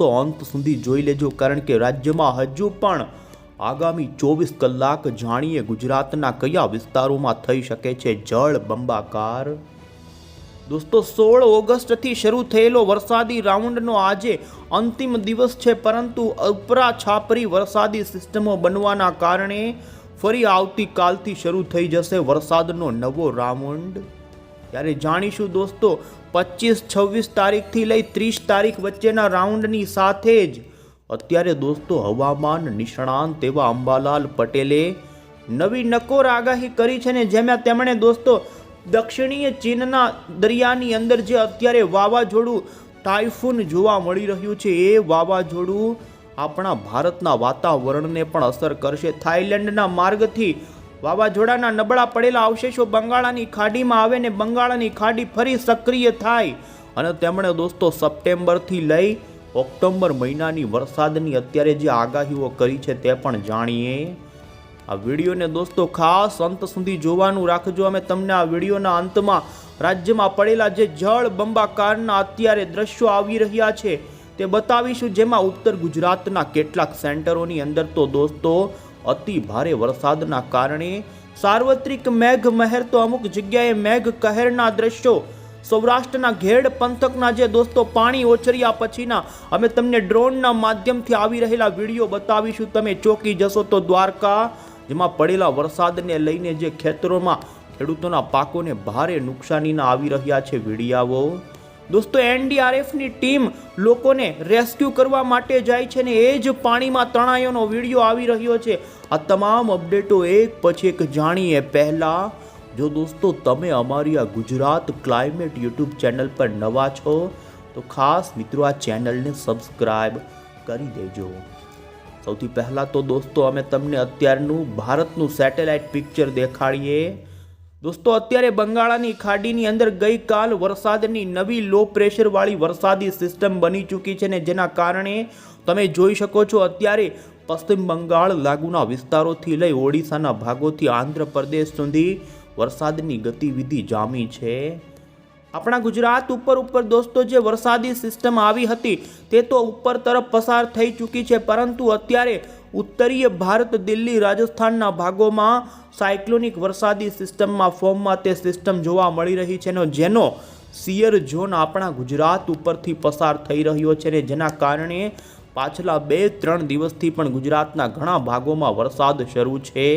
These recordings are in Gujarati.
તો અંત સુધી જોઈ લેજો, કારણ કે રાજ્યમાં હજુ પણ આગામી ચોવીસ કલાક જાણીએ ગુજરાતના કયા વિસ્તારોમાં થઈ શકે છે જળ બંબાકાર. દોસ્તો, સોળ ઓગસ્ટથી શરૂ થયેલો વરસાદી રાઉન્ડનો આજે અંતિમ દિવસ છે, પરંતુ ઉપરા છાપરી વરસાદી સિસ્ટમો બનવાના કારણે ફરી આવતીકાલથી શરૂ થઈ જશે વરસાદનો નવો રાઉન્ડ. ત્યારે જાણીશું દોસ્તો, પચીસ, છવ્વીસ તારીખથી લઈ ત્રીસ તારીખ વચ્ચેના રાઉન્ડની સાથે જ અત્યારે દોસ્તો હવામાન નિષ્ણાંત એવા અંબાલાલ પટેલે નવી નકોર આગાહી કરી છે ને જેમાં તેમણે દોસ્તો દક્ષિણીય ચીનના દરિયાની અંદર જે અત્યારે વાવાઝોડું ટાઇફૂન જોવા મળી રહ્યું છે, એ વાવાઝોડું આપણા ભારતના વાતાવરણને પણ અસર કરશે. થાઈલેન્ડના માર્ગથી વાવાઝોડાના નબળા પડેલા અવશેષો બંગાળાની ખાડીમાં આવે ને બંગાળાની ખાડી ફરી સક્રિય થાય. અને તેમણે દોસ્તો સપ્ટેમ્બરથી લઈ ઓક્ટોબર મહિનાની વરસાદની અત્યારે જે આગાહીઓ કરી છે તે પણ જાણીએ. આ વિડીયોને દોસ્તો ખાસ અંત સુધી જોવાનું રાખજો. અમે તમને આ વિડીયોના અંતમાં રાજ્યમાં પડેલા જે જળ બંબાકારના અત્યારે દ્રશ્યો આવી રહ્યા છે તે બતાવીશું, જેમાં ઉત્તર ગુજરાતના કેટલાક સેન્ટરોની અંદર તો દોસ્તો અતિ ભારે વરસાદના કારણે સાર્વત્રિક મેઘ મહેર તો અમુક જગ્યાએ મેઘ કહેરના દ્રશ્યો. સૌરાષ્ટ્રના ઘેડ પંથકના જે દોસ્તો, પાણી ઓછર્યા પછીના. અમે તમને ડ્રોનના માધ્યમથી આવી રહેલા વીડિયો બતાવીશું. તમે ચોકી જશો તો દ્વારકા, જેમાં પડેલા વરસાદને લઈને જે ખેતરોમાં ખેડૂતોના પાકોને ભારે નુકસાનીના આવી રહ્યા છે વિડીયાઓ. દોસ્તો એનડીઆરએફની ટીમ લોકોને રેસ્ક્યુ કરવા માટે જાય છે ને એ જ પાણીમાં તણાયોનો વીડિયો આવી રહ્યો છે. આ તમામ અપડેટો એક પછી એક જાણીએ. પહેલાં, જો દોસ્તો, તમે અમારી આ ગુજરાત ક્લાઇમેટ યુટ્યુબ ચેનલ પર નવા છો, તો ખાસ મિત્રો આ ચેનલને સબસ્ક્રાઈબ કરી દેજો. સૌથી પહેલાં તો દોસ્તો, અમે તમને અત્યારનું ભારતનું સેટેલાઇટ પિક્ચર દેખાડીએ. દોસ્તો, અત્યારે બંગાળાની ખાડીની અંદર ગઈકાલ વરસાદની નવી લો પ્રેશરવાળી વરસાદી સિસ્ટમ બની ચૂકી છે ને જેના કારણે તમે જોઈ શકો છો અત્યારે પશ્ચિમ બંગાળ લાગુના વિસ્તારોથી લઈ ઓડિશાના ભાગોથી આંધ્રપ્રદેશ સુધી વરસાદની ગતિવિધિ જામી છે. આપણા ગુજરાત ઉપર ઉપર દોસ્તો, જે વરસાદી સિસ્ટમ આવી હતી તે તો ઉપર તરફ પસાર થઈ ચૂકી છે, પરંતુ અત્યારે ઉત્તરીય ભારત, દિલ્હી, રાજસ્થાનના ભાગોમાં સાયક્લોનિક વરસાદી સિસ્ટમમાં ફોર્મમાં તે સિસ્ટમ જોવા મળી રહી છે જેનો સિયર ઝોન આપણા ગુજરાત ઉપરથી પસાર થઈ રહ્યો છે ને જેના કારણે પાછલા બે, ત્રણ દિવસથી પણ ગુજરાતના ઘણા ભાગોમાં વરસાદ શરૂ છે.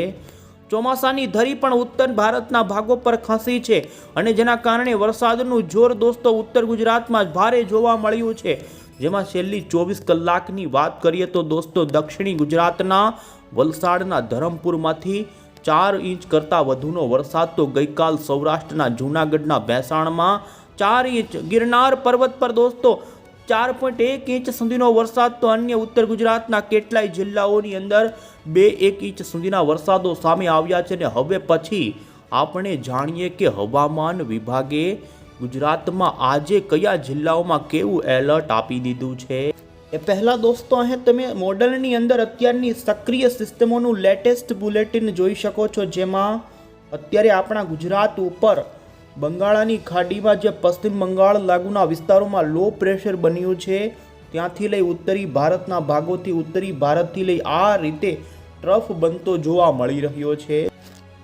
ચોમાસાની ધરી પણ ઉત્તર ભારતના ભાગો પર ખસી છે અને જેના કારણે વરસાદનું જોર દોસ્તો ઉત્તર ગુજરાતમાં ભારે જોવા મળ્યું છે. જેમાં છેલ્લી ચોવીસ કલાકની વાત કરીએ તો દોસ્તો, દક્ષિણી ગુજરાતના વલસાડના ધરમપુરમાંથી ચાર ઇંચ કરતાં વધુનો વરસાદ તો ગઈકાલ સૌરાષ્ટ્રના જૂનાગઢના ભેંસાણમાં ચાર ઇંચ. ગિરનાર પર્વત પર દોસ્તો, ચાર પોઈન્ટ એક ઇંચ સુધીનો વરસાદ તો અન્ય ઉત્તર ગુજરાતના કેટલાય જિલ્લાઓની અંદર બે એક ઇંચ સુધીના વરસાદો સામે આવ્યા છે ને હવે પછી આપણે જાણીએ કે હવામાન વિભાગે ગુજરાતમાં આજે કયા જિલ્લાઓમાં કેવું એલર્ટ આપી દીધું છે? એ પહેલાં દોસ્તો, અહીં તમે મોડલની અંદર અત્યારની સક્રિય સિસ્ટમોનું લેટેસ્ટ બુલેટિન જોઈ શકો છો, જેમાં અત્યારે આપણા ગુજરાત ઉપર બંગાળાની ખાડીમાં જે પશ્ચિમ બંગાળ લાગુના વિસ્તારોમાં લો પ્રેશર બન્યું છે, ત્યાંથી લઈ ઉત્તરી ભારતના ભાગોથી ઉત્તરી ભારતથી લઈ આ રીતે ટ્રફ બનતો જોવા મળી રહ્યો છે.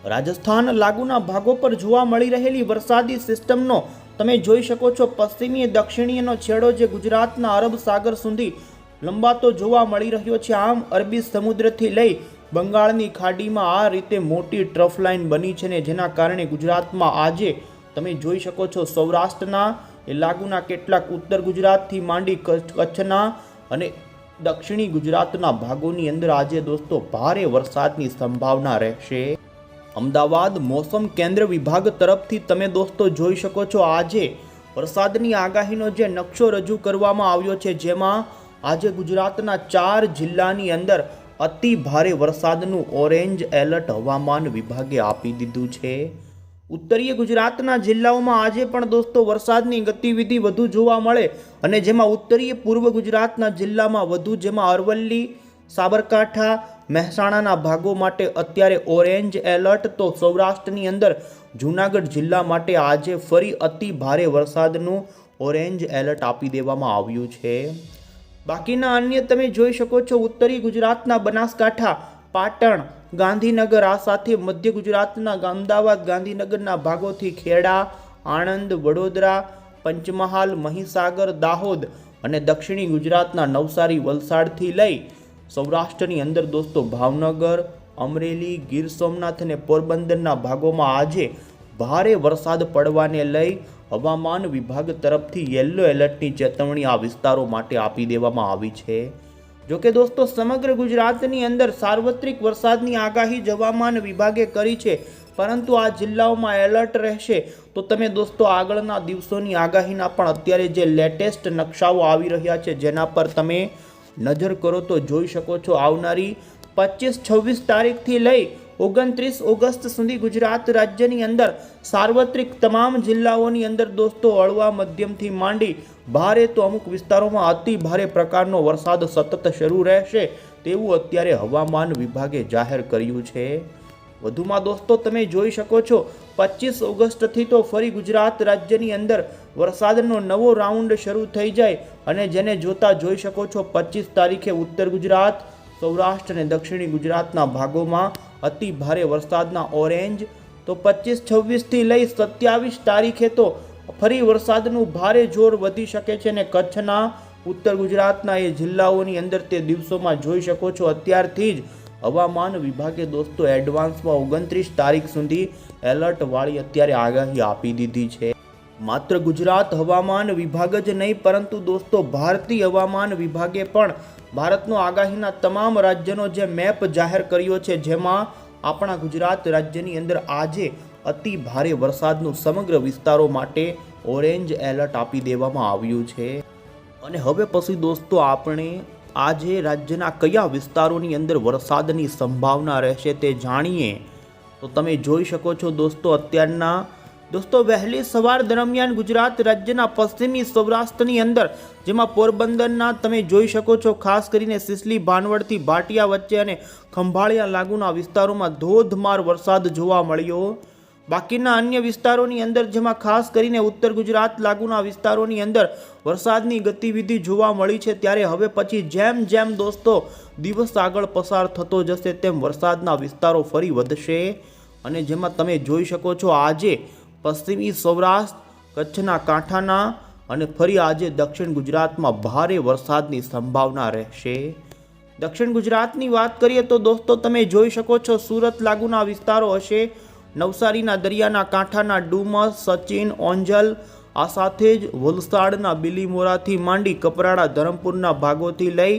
રાજસ્થાન લાગુના ભાગો પર જોવા મળી રહેલી વરસાદી સિસ્ટમનો તમે જોઈ શકો છો પશ્ચિમી દક્ષિણીયનો છેડો જે ગુજરાતના અરબ સાગર સુધી લંબાતો જોવા મળી રહ્યો છે. આમ અરબી સમુદ્રથી લઈ બંગાળની ખાડીમાં આ રીતે મોટી ટ્રફ લાઇન બની છે ને જેના કારણે ગુજરાતમાં આજે તમે જોઈ શકો છો સૌરાષ્ટ્રના એ લાગુના કેટલાક ઉત્તર ગુજરાતથી માંડી કચ્છ કચ્છના અને દક્ષિણી ગુજરાતના ભાગોની અંદર આજે દોસ્તો ભારે વરસાદની સંભાવના રહેશે. અમદાવાદ મોસમ કેન્દ્ર વિભાગ તરફથી તમે દોસ્તો જોઈ શકો છો, આજે વરસાદની આગાહીનો જે નકશો રજૂ કરવામાં આવ્યો છે, જેમાં આજે ગુજરાતના ચાર જિલ્લાની અંદર અતિ ભારે વરસાદનું ઓરેન્જ એલર્ટ હવામાન વિભાગે આપી દીધું છે. ઉત્તરીય ગુજરાતના જિલ્લાઓમાં આજે પણ દોસ્તો વરસાદની ગતિવિધિ વધુ જોવા મળે અને જેમાં ઉત્તરીય પૂર્વ ગુજરાતના જિલ્લામાં વધુ, જેમાં અરવલ્લી, સાબરકાંઠા મહેસાણાના ભાગો માટે અત્યારે ઓરેન્જ એલર્ટ, તો સૌરાષ્ટ્રની અંદર જૂનાગઢ જિલ્લા માટે આજે ફરી અતિ ભારે વરસાદનું ઓરેન્જ એલર્ટ આપી દેવામાં આવ્યું છે. બાકીના અન્ય તમે જોઈ શકો છો, ઉત્તરી ગુજરાતના બનાસકાંઠા, પાટણ, ગાંધીનગર, આ સાથે મધ્ય ગુજરાતના અમદાવાદ, ગાંધીનગરના ભાગોથી ખેડા, આણંદ, વડોદરા, પંચમહાલ, મહીસાગર, દાહોદ અને દક્ષિણી ગુજરાતના નવસારી, વલસાડથી લઈ સૌરાષ્ટ્રની અંદર દોસ્તો ભાવનગર, અમરેલી, ગીર સોમનાથ અને પોરબંદરના ભાગોમાં આજે ભારે વરસાદ પડવાને લઈ હવામાન વિભાગ તરફથી યલો એલર્ટની ચેતવણી આ વિસ્તારો માટે આપી દેવામાં આવી છે. જો કે દોસ્તો સમગ્ર ગુજરાતની અંદર સાર્વત્રિક વરસાદની આગાહી હવામાન વિભાગે કરી છે, પરંતુ આ જિલ્લાઓમાં એલર્ટ રહેશે. તો તમે દોસ્તો આગળના દિવસોની આગાહીના પણ અત્યારે જે લેટેસ્ટ નકશાઓ આવી રહ્યા છે, જેના પર તમે નજર કરો તો જોઈ શકો છો આવનારી પચીસ છવ્વીસ તારીખથી લઈ ઓગણત્રીસ ઓગસ્ટ સુધી ગુજરાત રાજ્યની અંદર સાર્વત્રિક તમામ જિલ્લાઓની અંદર દોસ્તો હળવા, મધ્યમથી માંડી ભારે તો અમુક વિસ્તારોમાં અતિ ભારે પ્રકારનો વરસાદ સતત શરૂ રહેશે તેવું અત્યારે હવામાન વિભાગે જાહેર કર્યું છે. વધુમાં દોસ્તો તમે જોઈ શકો છો પચીસ ઓગસ્ટથી તો ફરી ગુજરાત રાજ્યની અંદર વરસાદનો નવો રાઉન્ડ શરૂ થઈ જાય અને જેને જોતા જોઈ શકો છો પચીસ તારીખે ઉત્તર ગુજરાત, સૌરાષ્ટ્ર અને દક્ષિણી ગુજરાતના ભાગોમાં અતિ ભારે વરસાદના ઓરેન્જ. તો પચીસ, છવ્વીસથી લઈ સત્યાવીસ તારીખે તો ફરી વરસાદનું ભારે જોર વધી શકે છે અને કચ્છના, ઉત્તર ગુજરાતના એ જિલ્લાઓની અંદર તે દિવસોમાં જોઈ શકો છો અત્યારથી જ હવામાન વિભાગે દોસ્તો એડવાન્સમાં ઓગણત્રીસ તારીખ સુધી એલર્ટવાળી અત્યારે આગાહી આપી દીધી છે. માત્ર ગુજરાત હવામાન વિભાગ જ નહીં, પરંતુ દોસ્તો, ભારતીય હવામાન વિભાગે પણ ભારતનો આગાહીના તમામ રાજ્યનો જે મેપ જાહેર કર્યો છે, જેમાં આપણા ગુજરાત રાજ્યની અંદર આજે અતિ ભારે વરસાદનું સમગ્ર વિસ્તારો માટે ઓરેન્જ એલર્ટ આપી દેવામાં આવ્યું છે. અને હવે પછી દોસ્તો, આપણે આજે રાજ્યના કયા વિસ્તારોની અંદર વરસાદની સંભાવના રહેશે તે જાણીએ. તો તમે જોઈ શકો છો દોસ્તો, અત્યારના દોસ્તો, વહેલી સવાર દરમિયાન ગુજરાત રાજ્યના પશ્ચિમી સૌરાષ્ટ્રની અંદર, જેમાં પોરબંદરના તમે જોઈ શકો છો, ખાસ કરીને સિસલી, ભાનવડથી ભાટિયા વચ્ચે અને ખંભાળિયા લાગુના વિસ્તારોમાં ધોધમાર વરસાદ જોવા મળ્યો. બાકીના અન્ય વિસ્તારોની અંદર, જેમાં ખાસ કરીને ઉત્તર ગુજરાત લાગુના વિસ્તારોની અંદર વરસાદની ગતિવિધિ જોવા મળી છે, ત્યારે હવે પછી જેમ જેમ દોસ્તો દિવસ આગળ પસાર થતો જશે, તેમ વરસાદના વિસ્તારો ફરી વધશે. અને જેમાં તમે જોઈ શકો છો, આજે પશ્ચિમી સૌરાષ્ટ્ર, કચ્છના કાંઠાના અને ફરી આજે દક્ષિણ ગુજરાતમાં ભારે વરસાદની સંભાવના રહેશે. દક્ષિણ ગુજરાતની વાત કરીએ તો દોસ્તો, તમે જોઈ શકો છો સુરત લાગુના વિસ્તારો હશે. નવસારીના દરિયાના કાંઠાના ડુમસ, સચિન ઓંજલ આ સાથે જ વલસાડના બિલીમોરાથી માંડી કપરાડા, ધરમપુરના ભાગોથી લઈ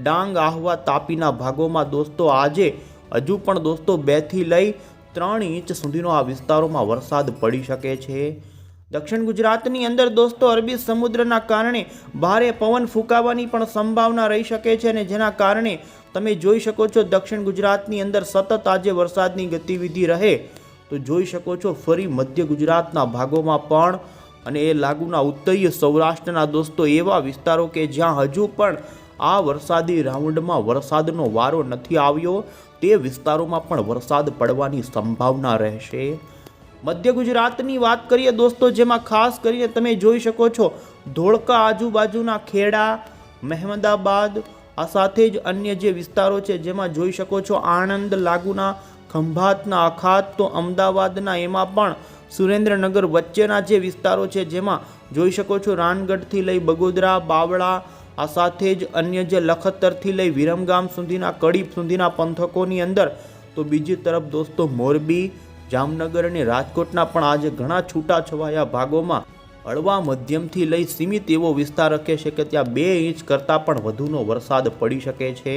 ડાંગ, આહવા, તાપીના ભાગોમાં દોસ્તો, આજે હજુ પણ દોસ્તો, બેથી લઈ ત્રણ ઇંચ સુધીનો આ વિસ્તારોમાં વરસાદ પડી શકે છે. દક્ષિણ ગુજરાતની અંદર દોસ્તો, અરબી સમુદ્રના કારણે ભારે પવન ફૂંકાવાની પણ સંભાવના રહી શકે છે અને જેના કારણે તમે જોઈ શકો છો દક્ષિણ ગુજરાતની અંદર સતત આજે વરસાદની ગતિવિધિ રહે. તો જોઈ શકો છો ફરી મધ્ય ગુજરાતના ભાગોમાં પણ અને એ લાગુના ઉત્તરીય સૌરાષ્ટ્રના દોસ્તો એવા વિસ્તારો કે જ્યાં હજુ પણ આ વરસાદી રાઉન્ડમાં વરસાદનો વારો નથી આવ્યો. તે વિસ્તારોમાં પણ વરસાદ પડવાની સંભાવના રહેશે. મધ્ય ગુજરાતની વાત કરીએ દોસ્તો, જેમાં ખાસ કરીને તમે જોઈ શકો છો ધોળકા આજુબાજુના ખેડા, મહેમદાબાદ, આ સાથે જ અન્ય જે વિસ્તારો છે જેમાં જોઈ શકો છો આણંદ, લાગુના, ખંભાતના અખાત તો અમદાવાદના, એમાં પણ સુરેન્દ્રનગર વચ્ચેના જે વિસ્તારો છે જેમાં જોઈ શકો છો રાનગઢથી લઈ બગોદરા, બાવળા આ સાથે જ અન્ય જે લખતરથી લઈ વિરમગામ સુધીના કડી સુધીના પંથકોની અંદર, તો બીજી તરફ દોસ્તો મોરબી, જામનગર અને રાજકોટના પણ આજે ઘણા છૂટાછવાયા ભાગોમાં હળવા મધ્યમથી લઈ સીમિત એવો વિસ્તાર રખે છે કે ત્યાં બે ઇંચ કરતાં પણ વધુનો વરસાદ પડી શકે છે.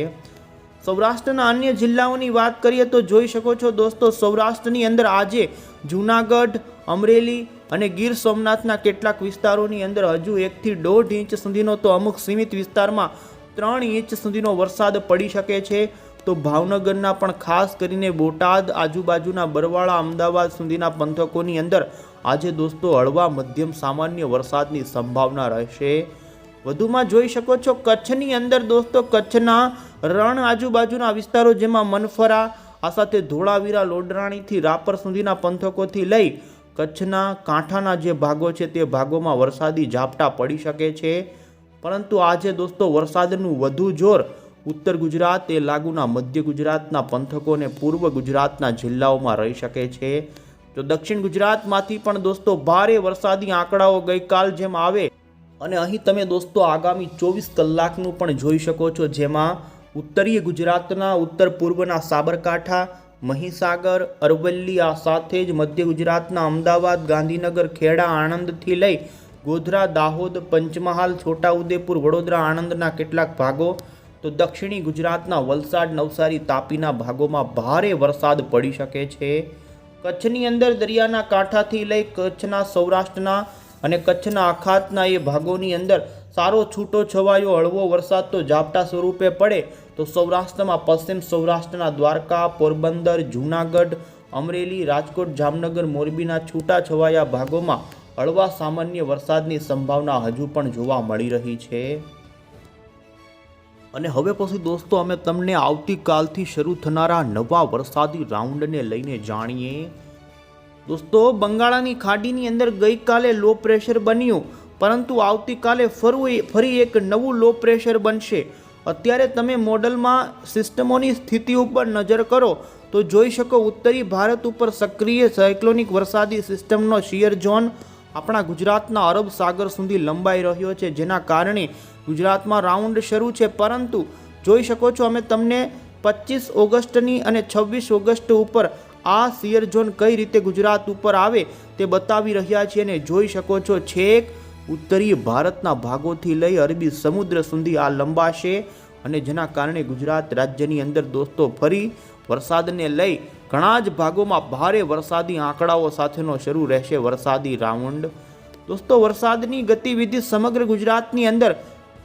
સૌરાષ્ટ્રના અન્ય જિલ્લાઓની વાત કરીએ તો જોઈ શકો છો દોસ્તો સૌરાષ્ટ્રની અંદર આજે જૂનાગઢ, અમરેલી અને ગીર સોમનાથના કેટલાક વિસ્તારોની અંદર હજુ એકથી દોઢ ઇંચ સુધીનો તો અમુક સીમિત વિસ્તારમાં ત્રણ ઇંચ સુધીનો વરસાદ પડી શકે છે. તો ભાવનગરના પણ ખાસ કરીને બોટાદ, આજુબાજુના બરવાળા, અમદાવાદ સુધીના પંથકોની અંદર આજે દોસ્તો હળવા, મધ્યમ, સામાન્ય વરસાદની સંભાવના રહેશે. વધુમાં જોઈ શકો છો કચ્છની અંદર દોસ્તો કચ્છના રણ આજુબાજુના વિસ્તારો જેમાં મનફરા, આ સાથે ધોળાવીરા, લોડરાણીથી રાપર સુધીના પંથકોથી લઈ કચ્છના કાંઠાના જે ભાગો છે તે ભાગોમાં વરસાદી ઝાપટા પડી શકે છે. પરંતુ આજે દોસ્તો વરસાદનું વધુ જોર ઉત્તર ગુજરાત, એ લાગુના મધ્ય ગુજરાતના પંથકો અને પૂર્વ ગુજરાતના જિલ્લાઓમાં રહી શકે છે. તો દક્ષિણ ગુજરાતમાંથી પણ દોસ્તો ભારે વરસાદી આંકડાઓ ગઈકાલ જેમ આવે અને અહીં તમે દોસ્તો આગામી ચોવીસ કલાકનું પણ જોઈ શકો છો, જેમાં ઉત્તરીય ગુજરાતના, ઉત્તર પૂર્વના સાબરકાંઠા મહીસાગર, અરવલ્લી, આ સાથે જ મધ્ય ગુજરાતના અમદાવાદ, ગાંધીનગર, ખેડા, આણંદથી લઈ ગોધરા, દાહોદ, પંચમહાલ, છોટાઉદેપુર, વડોદરા, આણંદના કેટલાક ભાગો. તો દક્ષિણી ગુજરાતના વલસાડ, નવસારી, તાપીના ભાગોમાં ભારે વરસાદ પડી શકે છે. કચ્છની અંદર દરિયાના કાંઠાથી લઈ કચ્છના સૌરાષ્ટ્રના અને કચ્છના અખાતના એ ભાગોની અંદર સારો છૂટો છવાયો હળવો વરસાદ તો ઝાપટા સ્વરૂપે પડે. તો સૌરાષ્ટ્રમાં પશ્ચિમ સૌરાષ્ટ્રના દ્વારકા, પોરબંદર, જૂનાગઢ, અમરેલી, રાજકોટ, જામનગર, મોરબીના છૂટા છવાયા ભાગોમાં હળવા સામાન્ય વરસાદની સંભાવના હજુ પણ જોવા મળી રહી છે. અને હવે પછી દોસ્તો અમે તમને આવતીકાલથી શરૂ થનારા નવા વરસાદી રાઉન્ડને લઈને જાણીએ. દોસ્તો, બંગાળાની ખાડીની અંદર ગઈકાલે લો પ્રેશર બન્યું, પરંતુ આવતીકાલે ફરવું ફરી એક નવું લો પ્રેશર બનશે. અત્યારે તમે મોડલમાં સિસ્ટમોની સ્થિતિ ઉપર નજર કરો, તો જોઈ શકો ઉત્તરી ભારત ઉપર સક્રિય સાયક્લોનિક વરસાદી સિસ્ટમનો શિયર ઝોન આપણા ગુજરાતના અરબ સાગર સુધી લંબાઈ રહ્યો છે, જેના કારણે ગુજરાતમાં રાઉન્ડ શરૂ છે. પરંતુ જોઈ શકો છો અમે તમને પચીસ ઓગસ્ટની અને છવ્વીસ ઓગસ્ટ ઉપર આ શિયર ઝોન કઈ રીતે ગુજરાત ઉપર આવે તે બતાવી રહ્યા છીએ અને જોઈ શકો છો છેક ઉત્તરીય ભારતના ભાગોથી લઈ અરબી સમુદ્ર સુધી આ લંબાશે અને જેના કારણે ગુજરાત રાજ્યની અંદર દોસ્તો ફરી વરસાદને લઈ ઘણા જ ભાગોમાં ભારે વરસાદી આંકડાઓ સાથેનો શરૂ રહેશે વરસાદી રાઉન્ડ. દોસ્તો, વરસાદની ગતિવિધિ સમગ્ર ગુજરાતની અંદર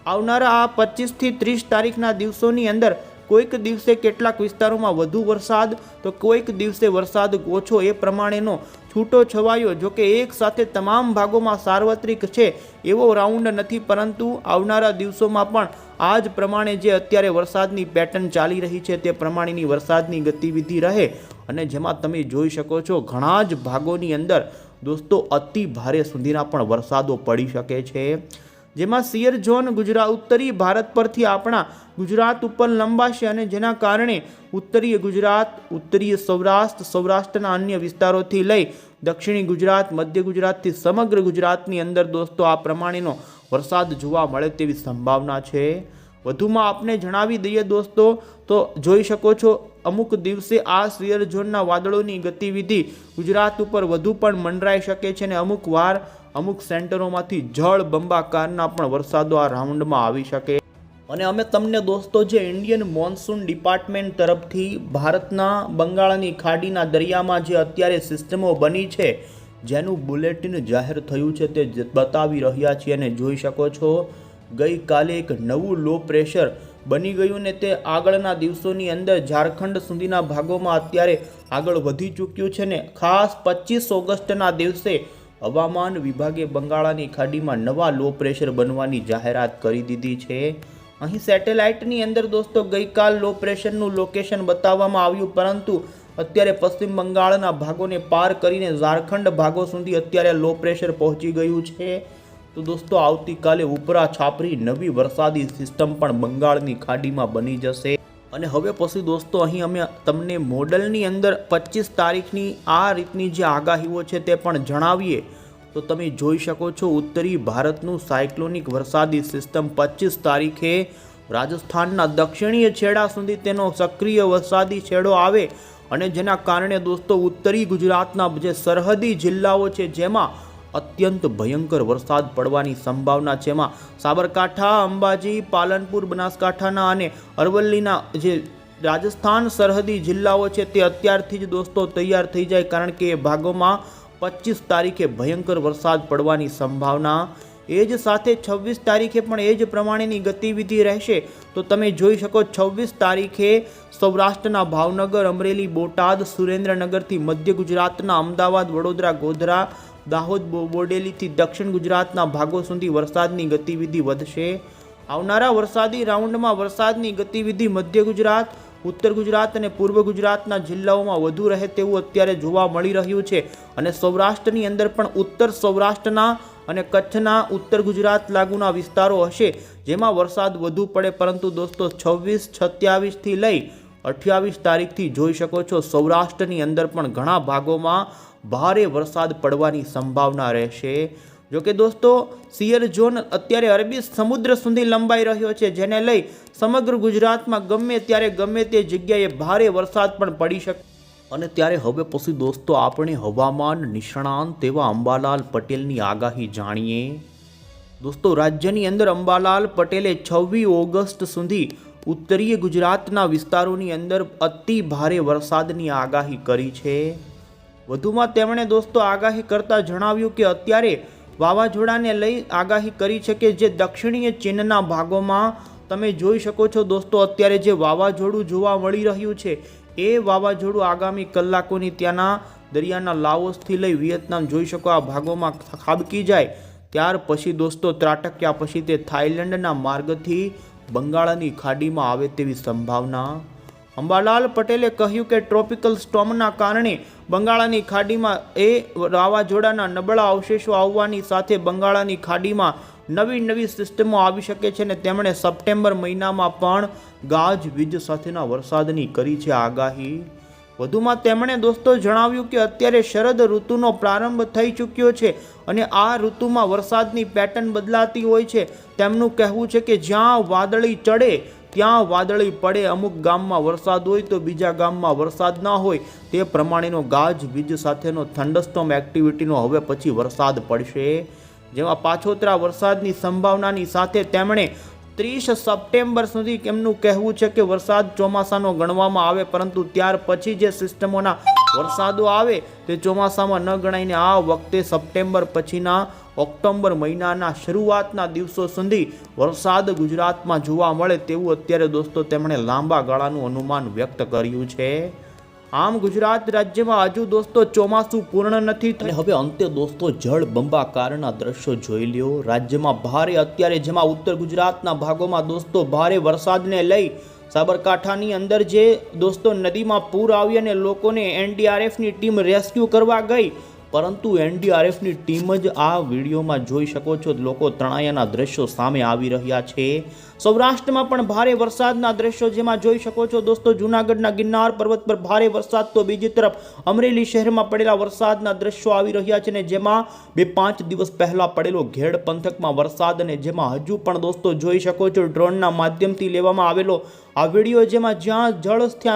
આવનારા આ પચીસથી ત્રીસ તારીખના દિવસોની અંદર કોઈક દિવસે કેટલાક વિસ્તારોમાં વધુ વરસાદ, તો કોઈક દિવસે વરસાદ ઓછો એ પ્રમાણેનો છૂટો છવાયો જોકે એક સાથે તમામ ભાગોમાં સાર્વત્રિક છે એવો રાઉન્ડ નથી, પરંતુ આવનારા દિવસોમાં પણ આ જ પ્રમાણે જે અત્યારે વરસાદની પેટર્ન ચાલી રહી છે તે પ્રમાણેની વરસાદની ગતિવિધિ રહે. અને જેમાં તમે જોઈ શકો છો, ઘણા જ ભાગોની અંદર દોસ્તો અતિ ભારે સુધીના પણ વરસાદો પડી શકે છે. જેમાં સિયર ઝોન ગુજરાત ઉત્તરી ભારત પરથી આપણા ગુજરાત ઉપર લંબાશે અને જેના કારણે ઉત્તરીય ગુજરાત, ઉત્તરીય સૌરાષ્ટ્ર, સૌરાષ્ટ્રના અન્ય વિસ્તારોથી લઈ દક્ષિણી ગુજરાત, મધ્ય ગુજરાતથી સમગ્ર ગુજરાતની અંદર દોસ્તો આ પ્રમાણેનો વરસાદ જોવા મળે તેવી સંભાવના છે. વધુમાં આપને જણાવી દઈએ દોસ્તો, તો જોઈ શકો છો અમુક દિવસે આ સિયર ઝોનના વાદળોની ગતિવિધિ ગુજરાત ઉપર વધુ પણ મંડરાઈ શકે છે અને અમુક વાર અમુક સેન્ટરોમાંથી જળ બંબાકારના પણ વરસાદો આ રાઉન્ડમાં આવી શકે. અને અમે તમને દોસ્તો જે ઇન્ડિયન મોન્સૂન ડિપાર્ટમેન્ટ તરફથી ભારતના બંગાળની ખાડીના દરિયામાં જે અત્યારે સિસ્ટમો બની છે, જેનું બુલેટિન જાહેર થયું છે તે બતાવી રહ્યા છીએ અને જોઈ શકો છો, ગઈકાલે એક નવું લો પ્રેશર બની ગયું ને તે આગળના દિવસોની અંદર ઝારખંડ સુધીના ભાગોમાં અત્યારે આગળ વધી ચૂક્યું છે ને ખાસ પચીસ ઓગસ્ટના દિવસે હવામાન વિભાગે બંગાળાની ખાડીમાં નવા લો પ્રેશર બનવાની જાહેરાત કરી દીધી છે. અહીં સેટેલાઇટની અંદર દોસ્તો, ગઈકાલ લો પ્રેશરનું લોકેશન બતાવવામાં આવ્યું, પરંતુ અત્યારે પશ્ચિમ બંગાળના ભાગોને પાર કરીને ઝારખંડ ભાગો સુધી અત્યારે લો પ્રેશર પહોંચી ગયું છે. તો દોસ્તો, આવતીકાલે ઉપરા છાપરી નવી વરસાદી સિસ્ટમ પણ બંગાળની ખાડીમાં બની જશે. અને હવે પછી દોસ્તો, અહીં અમે તમને મોડલની અંદર પચીસ તારીખની આ રીતની જે આગાહીઓ છે તે પણ જણાવીએ. તો તમે જોઈ શકો છો ઉત્તરી ભારતનું સાયક્લોનિક વરસાદી સિસ્ટમ પચીસ તારીખે રાજસ્થાનના દક્ષિણીય છેડા સુધી તેનો સક્રિય વરસાદી છેડો આવે. અને જેના કારણે દોસ્તો, ઉત્તરી ગુજરાતના જે સરહદી જિલ્લાઓ છે જેમાં અત્યંત ભયંકર વરસાદ પડવાની સંભાવના છે. એમાં સાબરકાંઠા, અંબાજી, પાલનપુર, બનાસકાંઠાના અને અરવલ્લીના જે રાજસ્થાન સરહદી જિલ્લાઓ છે તે અત્યારથી જ દોસ્તો તૈયાર થઈ જાય કારણ કે એ ભાગોમાં પચીસ તારીખે ભયંકર વરસાદ પડવાની સંભાવના. એ જ સાથે છવ્વીસ તારીખે પણ એ જ પ્રમાણેની ગતિવિધિ રહેશે. તો તમે જોઈ શકો છવ્વીસ તારીખે સૌરાષ્ટ્રના ભાવનગર, અમરેલી, બોટાદ, સુરેન્દ્રનગરથી મધ્ય ગુજરાતના અમદાવાદ, વડોદરા, ગોધરા દાહોદ બોડેલીથી દક્ષિણ ગુજરાતના ભાગો સુધી વરસાદની ગતિવિધિ વધશે. આવનારા વરસાદી રાઉન્ડમાં વરસાદની ગતિવિધિ મધ્ય ગુજરાત, ઉત્તર ગુજરાત અને પૂર્વ ગુજરાતના જિલ્લાઓમાં વધુ રહે તેવું અત્યારે જોવા મળી રહ્યું છે. અને સૌરાષ્ટ્રની અંદર પણ ઉત્તર સૌરાષ્ટ્રના અને કચ્છના ઉત્તર ગુજરાત લાગુના વિસ્તારો હશે, જેમાં વરસાદ વધુ પડે. પરંતુ દોસ્તો, છવ્વીસ સત્યાવીસથી લઈ અઠ્યાવીસ તારીખથી જોઈ શકો છો, સૌરાષ્ટ્રની અંદર પણ ઘણા ભાગોમાં ભારે વરસાદ પડવાની સંભાવના રહેશે. જો કે દોસ્તો સિયર ઝોન અત્યારે અરબી સમુદ્ર સુધી લંબાઈ રહ્યો છે, જેને લઈ સમગ્ર ગુજરાતમાં ગમે ત્યારે ગમે તે જગ્યાએ ભારે વરસાદ પણ પડી શકે, અને ત્યારે હવે પછી દોસ્તો આપણે હવામાન નિષ્ણાંત તેવા અંબાલાલ પટેલની આગાહી જાણીએ. દોસ્તો, રાજ્યની અંદર અંબાલાલ પટેલે છવ્વીસ ઓગસ્ટ સુધી ઉત્તરીય ગુજરાતના વિસ્તારોની અંદર અતિ ભારે વરસાદની આગાહી કરી છે. વધુમાં તેમણે દોસ્તો આગાહી કરતા જણાવ્યું કે અત્યારે વાવાઝોડાને લઈ આગાહી કરી છે કે જે દક્ષિણીય ચીનના ભાગોમાં તમે જોઈ શકો છો દોસ્તો અત્યારે જે વાવાઝોડું જોવા મળી રહ્યું છે, એ વાવાઝોડું આગામી કલાકોની ત્યાંના દરિયાના લાઓસથી લઈ વિયેતનામ જોઈ શકો, આ ભાગોમાં ખાબકી જાય, ત્યાર પછી દોસ્તો ત્રાટક્યા પછી તે થાઇલેન્ડના માર્ગથી બંગાળની ખાડીમાં આવે તેવી સંભાવના અંબાલાલ પટેલે કહ્યું કે ટ્રોપિકલ સ્ટોમના કારણે બંગાળાની ખાડીમાં એ વાવાઝોડાના નબળા અવશેષો આવવાની સાથે બંગાળાની ખાડીમાં નવી નવી સિસ્ટમો આવી શકે છે ને તેમણે સપ્ટેમ્બર મહિનામાં પણ ગાજ વીજ સાથેના વરસાદની કરી છે આગાહી. વધુમાં તેમણે દોસ્તો જણાવ્યું કે અત્યારે શરદ ઋતુનો પ્રારંભ થઈ ચૂક્યો છે અને આ ઋતુમાં વરસાદની પેટર્ન બદલાતી હોય છે. તેમનું કહેવું છે કે જ્યાં વાદળી ચડે ત્યાં વાદળી પડે અમુક ગામમાં વરસાદ હોય તો બીજા ગામમાં વરસાદ ના હોય. તે પ્રમાણેનો ગાજ, વીજ સાથેનો થંડસ્ટોમ એક્ટિવિટીનો હવે પછી વરસાદ પડશે. જેમાં પાછોતરા વરસાદની સંભાવનાની સાથે તેમણે ત્રીસ સપ્ટેમ્બર સુધી એમનું કહેવું છે કે વરસાદ ચોમાસાનો ગણવામાં આવે, પરંતુ ત્યાર પછી જે સિસ્ટમોના વરસાદો આવે તે ચોમાસામાં ન ગણાઈને આ વખતે સપ્ટેમ્બર પછીના ઓક્ટોબર મહિનાના શરૂઆતના દિવસો સુધી વરસાદ ગુજરાતમાં જોવા મળે તેવું અત્યારે દોસ્તો તેમણે લાંબા ગાળાનું અનુમાન વ્યક્ત કર્યું છે. આમ ગુજરાત રાજ્યમાં હજુ દોસ્તો ચોમાસું પૂર્ણ નથી અને હવે અંતે દોસ્તો જળ બંબાકારના દ્રશ્યો જોઈ લ્યો. રાજ્યમાં ભારે, અત્યારે જેમાં ઉત્તર ગુજરાતના ભાગોમાં દોસ્તો ભારે વરસાદને લઈ સાબરકાંઠાની અંદર જે દોસ્તો નદીમાં પૂર આવી અને લોકોને એનડીઆરએફની ટીમ રેસ્ક્યુ કરવા ગઈ પરંતુ એનડીઆરએફની ટીમ જ આ વિડીયોમાં જોઈ શકો છો લોકો ત્રણાયાના દ્રશ્યો સામે આવી રહ્યા છે. સૌરાષ્ટ્રમાં પણ ભારે વરસાદના દ્રશ્યો જેમાં જોઈ શકો છો દોસ્તો, જૂનાગઢના ગિરનાર પર્વત પર ભારે વરસાદ તો બીજી તરફ અમરેલી શહેરમાં પડેલા વરસાદના દ્રશ્યો આવી રહ્યા છે ને જેમાં બે પાંચ દિવસ પહેલાં પડેલો ઘેડ પંથકમાં વરસાદ અને જેમાં હજુ પણ દોસ્તો જોઈ શકો છો ડ્રોનના માધ્યમથી લેવામાં આવેલો આ વીડિયો જેમાં જ્યાં જળ